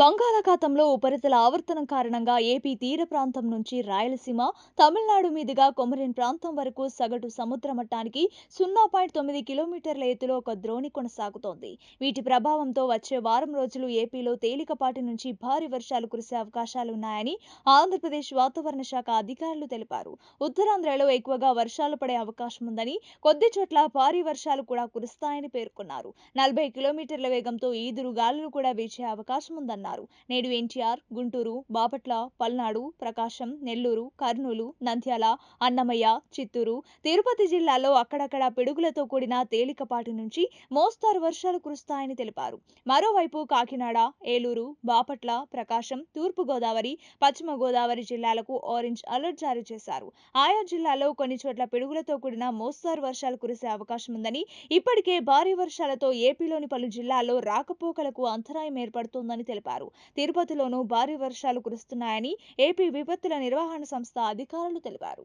బంగాళాఖాతంలో ఉపరితల ఆవర్తనం కారణంగా ఏపీ తీర ప్రాంతం నుంచి రాయలసీమ తమిళనాడు మీదుగా కొమరిన్ ప్రాంతం వరకు సగటు సముద్ర మట్టానికి సున్నా పాయింట్ తొమ్మిది కిలోమీటర్ల ఎత్తులో ఒక ద్రోణి కొనసాగుతోంది. వీటి ప్రభావంతో వచ్చే వారం రోజులు ఏపీలో తేలికపాటి నుంచి భారీ వర్షాలు కురిసే అవకాశాలున్నాయని ఆంధ్రప్రదేశ్ వాతావరణ శాఖ అధికారులు తెలిపారు. ఉత్తరాంధ్రలో ఎక్కువగా వర్షాలు పడే అవకాశం ఉందని కొద్ది చోట్ల భారీ వర్షాలు కూడా కురుస్తాయని పేర్కొన్నారు. నలభై కిలోమీటర్ల వేగంతో ఈదురు గాలులు కూడా వీచే అవకాశం ఉందన్నారు. నేడు ఎన్టీఆర్ గుంటూరు బాపట్ల పల్నాడు ప్రకాశం నెల్లూరు కర్నూలు నంద్యాల అన్నమయ్య చిత్తూరు తిరుపతి జిల్లాలో అక్కడక్కడ పిడుగులతో కూడిన తేలికపాటి నుంచి మోస్తారు వర్షాలు కురుస్తాయని తెలిపారు. మరోవైపు కాకినాడ ఏలూరు బాపట్ల ప్రకాశం తూర్పు గోదావరి పశ్చిమ గోదావరి జిల్లాలకు ఆరెంజ్ అలర్ట్ జారీ చేశారు. ఆయా జిల్లాలో కొన్ని చోట్ల పిడుగులతో కూడిన మోస్తారు వర్షాలు కురిసే అవకాశం ఉందని ఇప్పటికే భారీ వర్షాలతో ఏపీలోని పలు జిల్లాల్లో రాకపోకలకు అంతరాయం ఏర్పడుతోందని తెలిపారు. తెలిపారు. తిరుపతిలోనూ భారీ వర్షాలు కురుస్తున్నాయని ఏపీ విపత్తుల నిర్వహణ సంస్థ అధికారులు తెలిపారు.